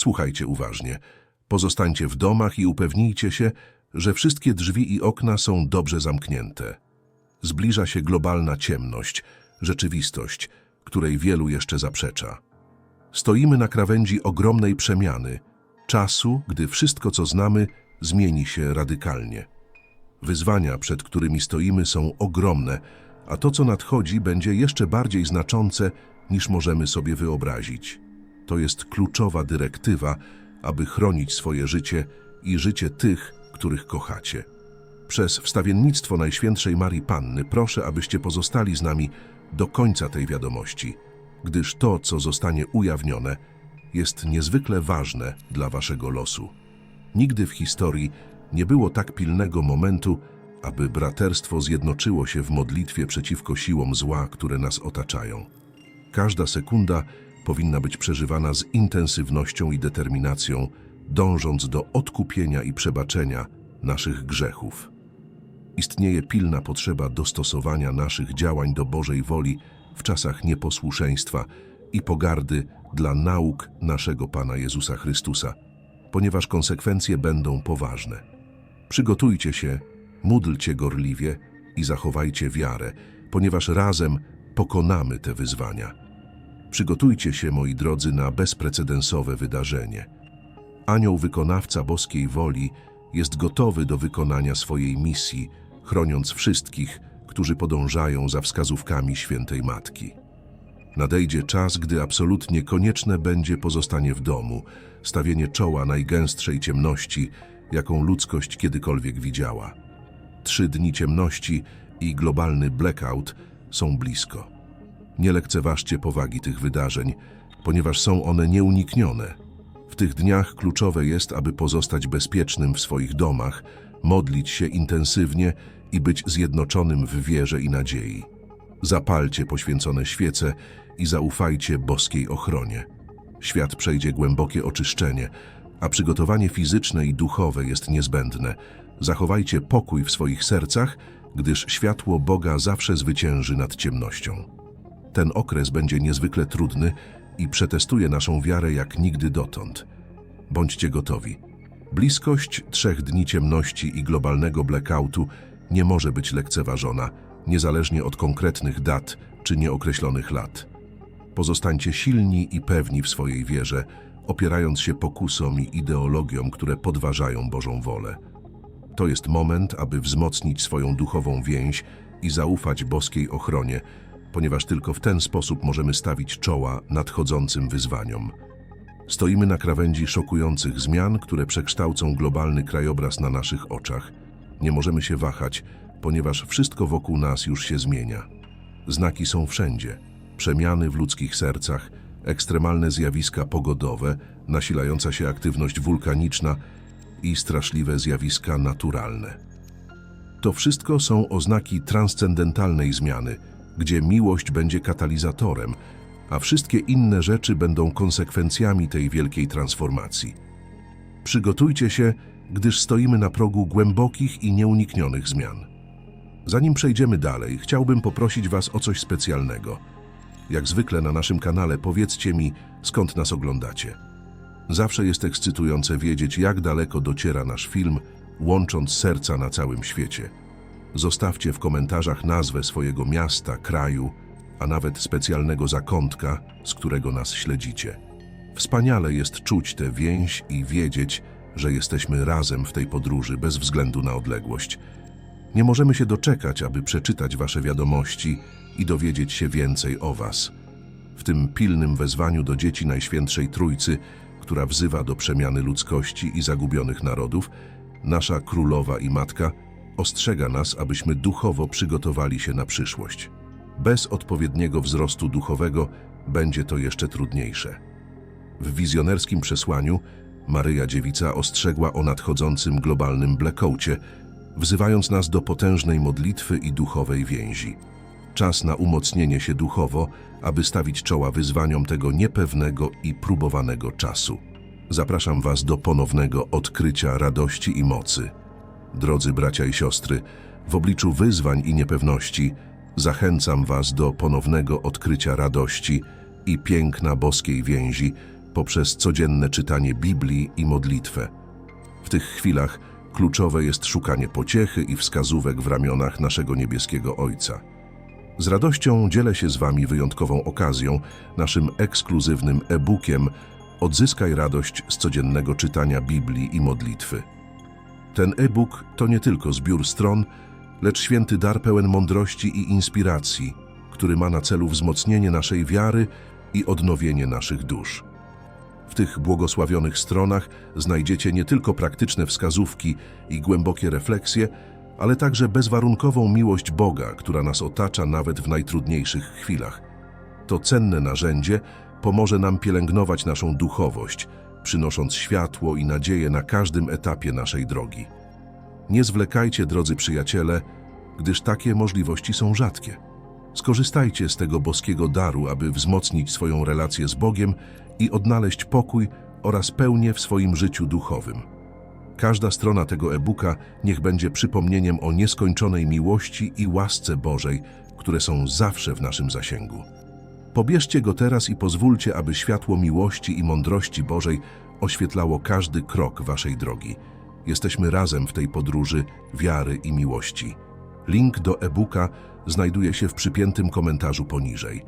Słuchajcie uważnie. Pozostańcie w domach i upewnijcie się, że wszystkie drzwi i okna są dobrze zamknięte. Zbliża się globalna ciemność, rzeczywistość, której wielu jeszcze zaprzecza. Stoimy na krawędzi ogromnej przemiany, czasu, gdy wszystko, co znamy, zmieni się radykalnie. Wyzwania, przed którymi stoimy, są ogromne, a to, co nadchodzi, będzie jeszcze bardziej znaczące, niż możemy sobie wyobrazić. To jest kluczowa dyrektywa, aby chronić swoje życie i życie tych, których kochacie. Przez wstawiennictwo Najświętszej Marii Panny proszę, abyście pozostali z nami do końca tej wiadomości, gdyż to, co zostanie ujawnione, jest niezwykle ważne dla waszego losu. Nigdy w historii nie było tak pilnego momentu, aby braterstwo zjednoczyło się w modlitwie przeciwko siłom zła, które nas otaczają. Każda sekunda powinna być przeżywana z intensywnością i determinacją, dążąc do odkupienia i przebaczenia naszych grzechów. Istnieje pilna potrzeba dostosowania naszych działań do Bożej woli w czasach nieposłuszeństwa i pogardy dla nauk naszego Pana Jezusa Chrystusa, ponieważ konsekwencje będą poważne. Przygotujcie się, módlcie gorliwie i zachowajcie wiarę, ponieważ razem pokonamy te wyzwania. Przygotujcie się, moi drodzy, na bezprecedensowe wydarzenie. Anioł wykonawca boskiej woli jest gotowy do wykonania swojej misji, chroniąc wszystkich, którzy podążają za wskazówkami świętej Matki. Nadejdzie czas, gdy absolutnie konieczne będzie pozostanie w domu, stawienie czoła najgęstszej ciemności, jaką ludzkość kiedykolwiek widziała. Trzy dni ciemności i globalny blackout są blisko. Nie lekceważcie powagi tych wydarzeń, ponieważ są one nieuniknione. W tych dniach kluczowe jest, aby pozostać bezpiecznym w swoich domach, modlić się intensywnie i być zjednoczonym w wierze i nadziei. Zapalcie poświęcone świece i zaufajcie boskiej ochronie. Świat przejdzie głębokie oczyszczenie, a przygotowanie fizyczne i duchowe jest niezbędne. Zachowajcie pokój w swoich sercach, gdyż światło Boga zawsze zwycięży nad ciemnością. Ten okres będzie niezwykle trudny i przetestuje naszą wiarę jak nigdy dotąd. Bądźcie gotowi. Bliskość trzech dni ciemności i globalnego blackoutu nie może być lekceważona, niezależnie od konkretnych dat czy nieokreślonych lat. Pozostańcie silni i pewni w swojej wierze, opierając się pokusom i ideologiom, które podważają Bożą wolę. To jest moment, aby wzmocnić swoją duchową więź i zaufać boskiej ochronie, ponieważ tylko w ten sposób możemy stawić czoła nadchodzącym wyzwaniom. Stoimy na krawędzi szokujących zmian, które przekształcą globalny krajobraz na naszych oczach. Nie możemy się wahać, ponieważ wszystko wokół nas już się zmienia. Znaki są wszędzie. Przemiany w ludzkich sercach, ekstremalne zjawiska pogodowe, nasilająca się aktywność wulkaniczna i straszliwe zjawiska naturalne. To wszystko są oznaki transcendentalnej zmiany, gdzie miłość będzie katalizatorem, a wszystkie inne rzeczy będą konsekwencjami tej wielkiej transformacji. Przygotujcie się, gdyż stoimy na progu głębokich i nieuniknionych zmian. Zanim przejdziemy dalej, chciałbym poprosić Was o coś specjalnego. Jak zwykle na naszym kanale powiedzcie mi, skąd nas oglądacie. Zawsze jest ekscytujące wiedzieć, jak daleko dociera nasz film, łącząc serca na całym świecie. Zostawcie w komentarzach nazwę swojego miasta, kraju, a nawet specjalnego zakątka, z którego nas śledzicie. Wspaniale jest czuć tę więź i wiedzieć, że jesteśmy razem w tej podróży bez względu na odległość. Nie możemy się doczekać, aby przeczytać Wasze wiadomości i dowiedzieć się więcej o Was. W tym pilnym wezwaniu do dzieci Najświętszej Trójcy, która wzywa do przemiany ludzkości i zagubionych narodów, nasza Królowa i Matka ostrzega nas, abyśmy duchowo przygotowali się na przyszłość. Bez odpowiedniego wzrostu duchowego będzie to jeszcze trudniejsze. W wizjonerskim przesłaniu Maryja Dziewica ostrzegła o nadchodzącym globalnym blackoutie, wzywając nas do potężnej modlitwy i duchowej więzi. Czas na umocnienie się duchowo, aby stawić czoła wyzwaniom tego niepewnego i próbowanego czasu. Zapraszam Was do ponownego odkrycia radości i mocy. Drodzy bracia i siostry, w obliczu wyzwań i niepewności zachęcam Was do ponownego odkrycia radości i piękna boskiej więzi, poprzez codzienne czytanie Biblii i modlitwę. W tych chwilach kluczowe jest szukanie pociechy i wskazówek w ramionach naszego niebieskiego Ojca. Z radością dzielę się z Wami wyjątkową okazją, naszym ekskluzywnym e-bookiem Odzyskaj radość z codziennego czytania Biblii i modlitwy. Ten e-book to nie tylko zbiór stron, lecz święty dar pełen mądrości i inspiracji, który ma na celu wzmocnienie naszej wiary i odnowienie naszych dusz. W tych błogosławionych stronach znajdziecie nie tylko praktyczne wskazówki i głębokie refleksje, ale także bezwarunkową miłość Boga, która nas otacza nawet w najtrudniejszych chwilach. To cenne narzędzie pomoże nam pielęgnować naszą duchowość, przynosząc światło i nadzieję na każdym etapie naszej drogi. Nie zwlekajcie, drodzy przyjaciele, gdyż takie możliwości są rzadkie. Skorzystajcie z tego boskiego daru, aby wzmocnić swoją relację z Bogiem i odnaleźć pokój oraz pełnię w swoim życiu duchowym. Każda strona tego e-booka niech będzie przypomnieniem o nieskończonej miłości i łasce Bożej, które są zawsze w naszym zasięgu. Pobierzcie go teraz i pozwólcie, aby światło miłości i mądrości Bożej oświetlało każdy krok waszej drogi. Jesteśmy razem w tej podróży wiary i miłości. Link do e-booka znajduje się w przypiętym komentarzu poniżej.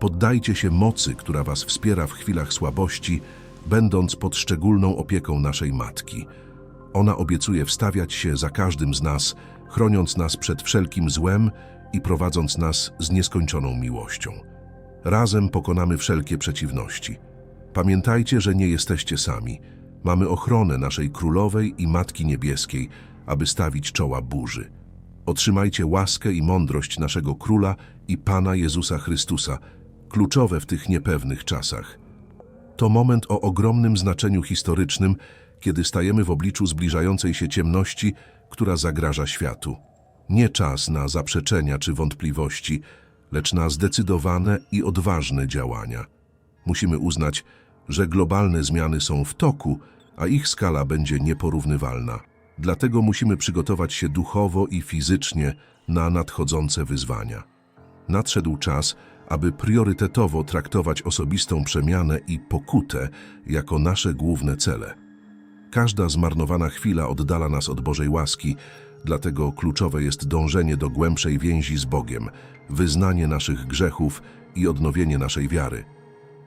Poddajcie się mocy, która was wspiera w chwilach słabości, będąc pod szczególną opieką naszej Matki. Ona obiecuje wstawiać się za każdym z nas, chroniąc nas przed wszelkim złem i prowadząc nas z nieskończoną miłością. Razem pokonamy wszelkie przeciwności. Pamiętajcie, że nie jesteście sami. Mamy ochronę naszej Królowej i Matki Niebieskiej, aby stawić czoła burzy. Otrzymajcie łaskę i mądrość naszego Króla i Pana Jezusa Chrystusa, kluczowe w tych niepewnych czasach. To moment o ogromnym znaczeniu historycznym, kiedy stajemy w obliczu zbliżającej się ciemności, która zagraża światu. Nie czas na zaprzeczenia czy wątpliwości, lecz na zdecydowane i odważne działania. Musimy uznać, że globalne zmiany są w toku, a ich skala będzie nieporównywalna. Dlatego musimy przygotować się duchowo i fizycznie na nadchodzące wyzwania. Nadszedł czas, aby priorytetowo traktować osobistą przemianę i pokutę jako nasze główne cele. Każda zmarnowana chwila oddala nas od Bożej łaski, dlatego kluczowe jest dążenie do głębszej więzi z Bogiem, wyznanie naszych grzechów i odnowienie naszej wiary.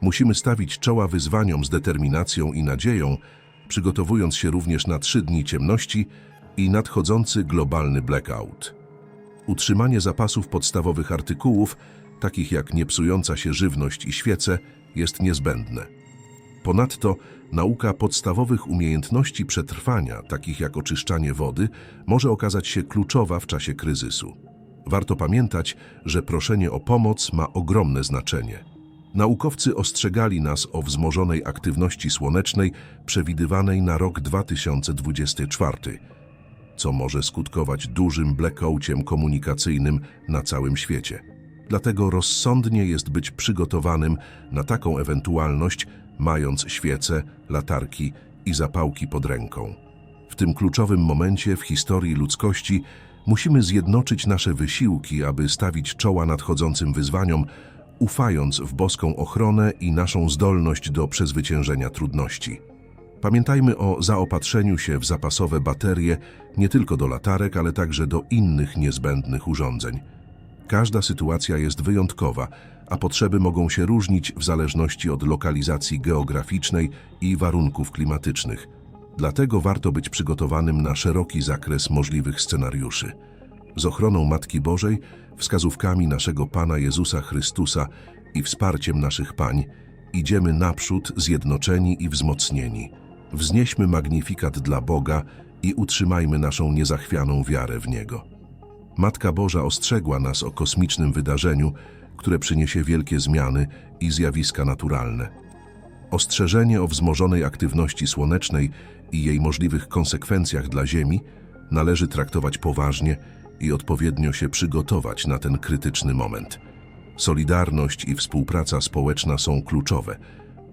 Musimy stawić czoła wyzwaniom z determinacją i nadzieją, przygotowując się również na trzy dni ciemności i nadchodzący globalny blackout. Utrzymanie zapasów podstawowych artykułów, takich jak niepsująca się żywność i świece, jest niezbędne. Ponadto nauka podstawowych umiejętności przetrwania, takich jak oczyszczanie wody, może okazać się kluczowa w czasie kryzysu. Warto pamiętać, że proszenie o pomoc ma ogromne znaczenie. Naukowcy ostrzegali nas o wzmożonej aktywności słonecznej przewidywanej na rok 2024, co może skutkować dużym blackoutem komunikacyjnym na całym świecie. Dlatego rozsądnie jest być przygotowanym na taką ewentualność, mając świece, latarki i zapałki pod ręką. W tym kluczowym momencie w historii ludzkości musimy zjednoczyć nasze wysiłki, aby stawić czoła nadchodzącym wyzwaniom, ufając w boską ochronę i naszą zdolność do przezwyciężenia trudności. Pamiętajmy o zaopatrzeniu się w zapasowe baterie nie tylko do latarek, ale także do innych niezbędnych urządzeń. Każda sytuacja jest wyjątkowa, a potrzeby mogą się różnić w zależności od lokalizacji geograficznej i warunków klimatycznych. Dlatego warto być przygotowanym na szeroki zakres możliwych scenariuszy. Z ochroną Matki Bożej, wskazówkami naszego Pana Jezusa Chrystusa i wsparciem naszych pań, idziemy naprzód zjednoczeni i wzmocnieni. Wznieśmy magnifikat dla Boga i utrzymajmy naszą niezachwianą wiarę w Niego. Matka Boża ostrzegła nas o kosmicznym wydarzeniu, które przyniesie wielkie zmiany i zjawiska naturalne. Ostrzeżenie o wzmożonej aktywności słonecznej i jej możliwych konsekwencjach dla Ziemi należy traktować poważnie i odpowiednio się przygotować na ten krytyczny moment. Solidarność i współpraca społeczna są kluczowe.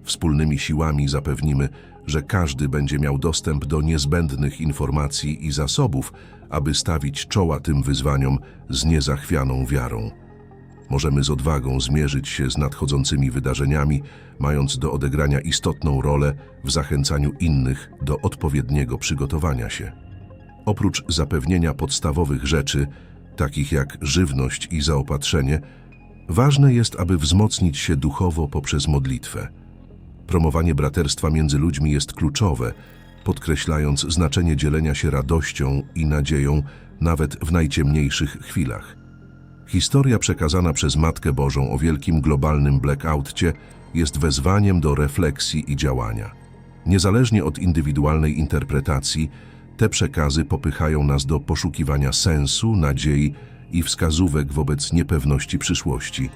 Wspólnymi siłami zapewnimy, że każdy będzie miał dostęp do niezbędnych informacji i zasobów, aby stawić czoła tym wyzwaniom z niezachwianą wiarą. Możemy z odwagą zmierzyć się z nadchodzącymi wydarzeniami, mając do odegrania istotną rolę w zachęcaniu innych do odpowiedniego przygotowania się. Oprócz zapewnienia podstawowych rzeczy, takich jak żywność i zaopatrzenie, ważne jest, aby wzmocnić się duchowo poprzez modlitwę. Promowanie braterstwa między ludźmi jest kluczowe, podkreślając znaczenie dzielenia się radością i nadzieją nawet w najciemniejszych chwilach. Historia przekazana przez Matkę Bożą o wielkim globalnym blackoutie jest wezwaniem do refleksji i działania. Niezależnie od indywidualnej interpretacji, te przekazy popychają nas do poszukiwania sensu, nadziei i wskazówek wobec niepewności przyszłości.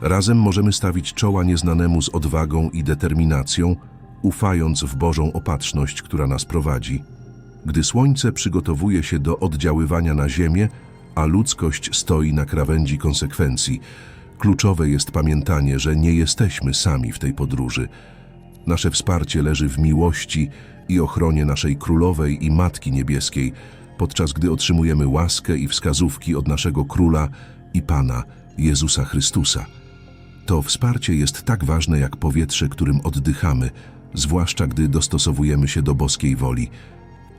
Razem możemy stawić czoła nieznanemu z odwagą i determinacją, ufając w Bożą opatrzność, która nas prowadzi. Gdy Słońce przygotowuje się do oddziaływania na Ziemię, a ludzkość stoi na krawędzi konsekwencji, kluczowe jest pamiętanie, że nie jesteśmy sami w tej podróży. Nasze wsparcie leży w miłości i ochronie naszej Królowej i Matki Niebieskiej, podczas gdy otrzymujemy łaskę i wskazówki od naszego Króla i Pana, Jezusa Chrystusa. To wsparcie jest tak ważne jak powietrze, którym oddychamy, zwłaszcza gdy dostosowujemy się do boskiej woli.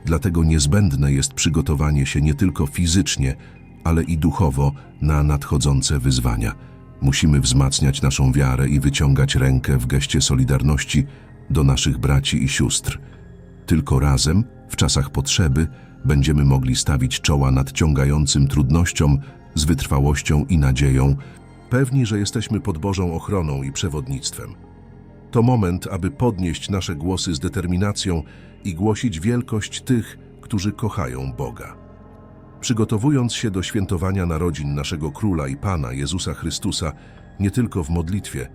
Dlatego niezbędne jest przygotowanie się nie tylko fizycznie, ale i duchowo na nadchodzące wyzwania. Musimy wzmacniać naszą wiarę i wyciągać rękę w geście solidarności do naszych braci i sióstr. Tylko razem, w czasach potrzeby, będziemy mogli stawić czoła nadciągającym trudnościom z wytrwałością i nadzieją, pewni, że jesteśmy pod Bożą ochroną i przewodnictwem. To moment, aby podnieść nasze głosy z determinacją i głosić wielkość tych, którzy kochają Boga. Przygotowując się do świętowania narodzin naszego Króla i Pana Jezusa Chrystusa, nie tylko w modlitwie,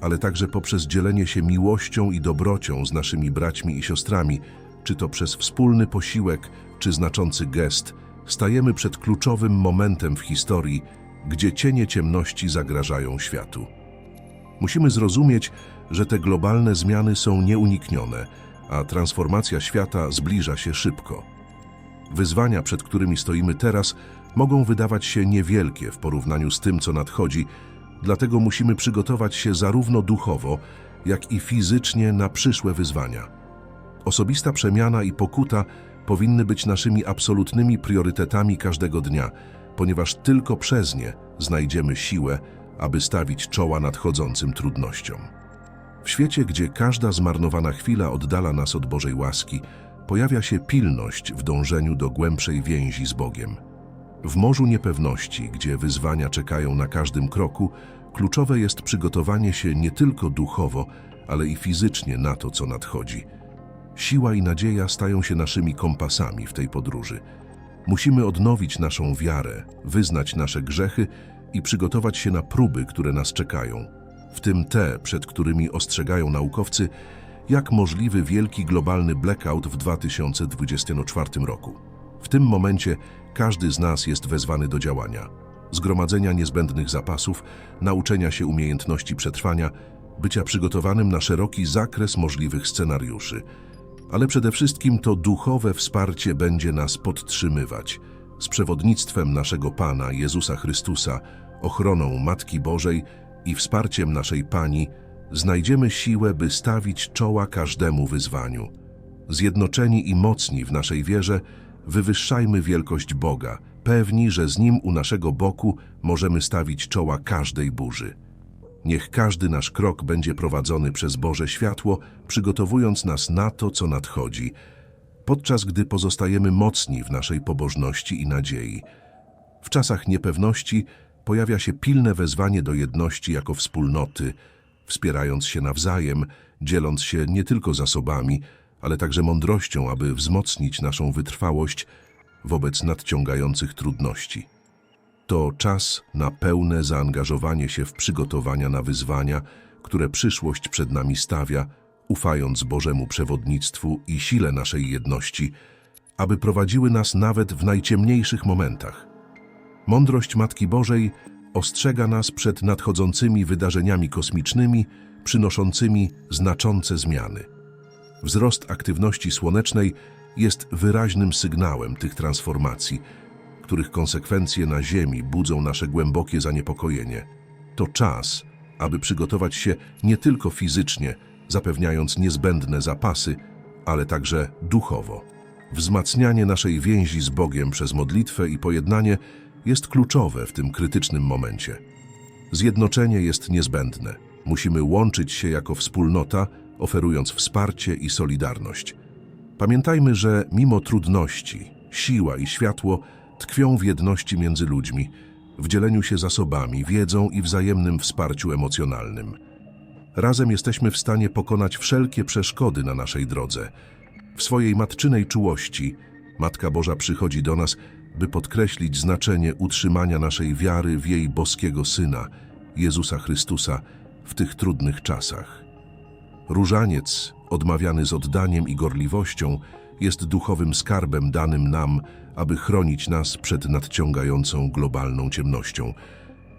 ale także poprzez dzielenie się miłością i dobrocią z naszymi braćmi i siostrami, czy to przez wspólny posiłek, czy znaczący gest, stajemy przed kluczowym momentem w historii, gdzie cienie ciemności zagrażają światu. Musimy zrozumieć, że te globalne zmiany są nieuniknione, a transformacja świata zbliża się szybko. Wyzwania, przed którymi stoimy teraz, mogą wydawać się niewielkie w porównaniu z tym, co nadchodzi, dlatego musimy przygotować się zarówno duchowo, jak i fizycznie na przyszłe wyzwania. Osobista przemiana i pokuta powinny być naszymi absolutnymi priorytetami każdego dnia, ponieważ tylko przez nie znajdziemy siłę, aby stawić czoła nadchodzącym trudnościom. W świecie, gdzie każda zmarnowana chwila oddala nas od Bożej łaski, pojawia się pilność w dążeniu do głębszej więzi z Bogiem. W morzu niepewności, gdzie wyzwania czekają na każdym kroku, kluczowe jest przygotowanie się nie tylko duchowo, ale i fizycznie na to, co nadchodzi. Siła i nadzieja stają się naszymi kompasami w tej podróży. Musimy odnowić naszą wiarę, wyznać nasze grzechy i przygotować się na próby, które nas czekają, w tym te, przed którymi ostrzegają naukowcy, jak możliwy wielki globalny blackout w 2024 roku. W tym momencie każdy z nas jest wezwany do działania, zgromadzenia niezbędnych zapasów, nauczenia się umiejętności przetrwania, bycia przygotowanym na szeroki zakres możliwych scenariuszy. Ale przede wszystkim to duchowe wsparcie będzie nas podtrzymywać. Z przewodnictwem naszego Pana Jezusa Chrystusa, ochroną Matki Bożej i wsparciem naszej Pani znajdziemy siłę, by stawić czoła każdemu wyzwaniu. Zjednoczeni i mocni w naszej wierze, wywyższajmy wielkość Boga, pewni, że z Nim u naszego boku możemy stawić czoła każdej burzy. Niech każdy nasz krok będzie prowadzony przez Boże światło, przygotowując nas na to, co nadchodzi, podczas gdy pozostajemy mocni w naszej pobożności i nadziei. W czasach niepewności pojawia się pilne wezwanie do jedności jako wspólnoty, wspierając się nawzajem, dzieląc się nie tylko zasobami, ale także mądrością, aby wzmocnić naszą wytrwałość wobec nadciągających trudności. To czas na pełne zaangażowanie się w przygotowania na wyzwania, które przyszłość przed nami stawia, ufając Bożemu przewodnictwu i sile naszej jedności, aby prowadziły nas nawet w najciemniejszych momentach. Mądrość Matki Bożej ostrzega nas przed nadchodzącymi wydarzeniami kosmicznymi, przynoszącymi znaczące zmiany. Wzrost aktywności słonecznej jest wyraźnym sygnałem tych transformacji, których konsekwencje na Ziemi budzą nasze głębokie zaniepokojenie. To czas, aby przygotować się nie tylko fizycznie, zapewniając niezbędne zapasy, ale także duchowo. Wzmacnianie naszej więzi z Bogiem przez modlitwę i pojednanie jest kluczowe w tym krytycznym momencie. Zjednoczenie jest niezbędne. Musimy łączyć się jako wspólnota, oferując wsparcie i solidarność. Pamiętajmy, że mimo trudności, siła i światło tkwią w jedności między ludźmi, w dzieleniu się zasobami, wiedzą i wzajemnym wsparciu emocjonalnym. Razem jesteśmy w stanie pokonać wszelkie przeszkody na naszej drodze. W swojej matczynej czułości Matka Boża przychodzi do nas, by podkreślić znaczenie utrzymania naszej wiary w jej boskiego Syna, Jezusa Chrystusa, w tych trudnych czasach. Różaniec, odmawiany z oddaniem i gorliwością, jest duchowym skarbem danym nam, aby chronić nas przed nadciągającą globalną ciemnością.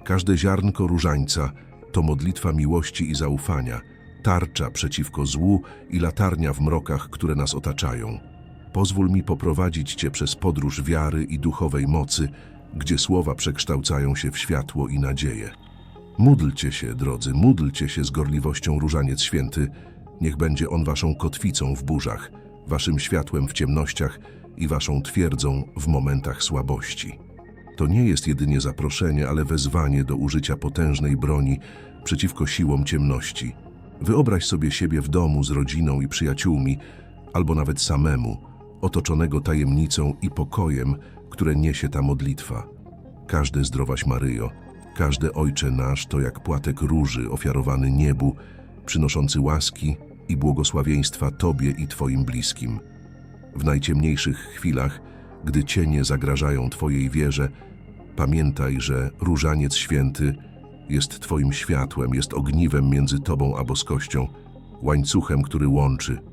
Każde ziarnko różańca to modlitwa miłości i zaufania, tarcza przeciwko złu i latarnia w mrokach, które nas otaczają. Pozwól mi poprowadzić Cię przez podróż wiary i duchowej mocy, gdzie słowa przekształcają się w światło i nadzieję. Módlcie się, drodzy, módlcie się z gorliwością Różaniec Święty. Niech będzie on waszą kotwicą w burzach, waszym światłem w ciemnościach i waszą twierdzą w momentach słabości. To nie jest jedynie zaproszenie, ale wezwanie do użycia potężnej broni przeciwko siłom ciemności. Wyobraź sobie siebie w domu z rodziną i przyjaciółmi, albo nawet samemu, otoczonego tajemnicą i pokojem, które niesie ta modlitwa. Każde zdrowaś Maryjo, każde Ojcze nasz to jak płatek róży ofiarowany niebu, przynoszący łaski i błogosławieństwa Tobie i Twoim bliskim. W najciemniejszych chwilach, gdy cienie zagrażają Twojej wierze, pamiętaj, że Różaniec Święty jest Twoim światłem, jest ogniwem między Tobą a boskością, łańcuchem, który łączy,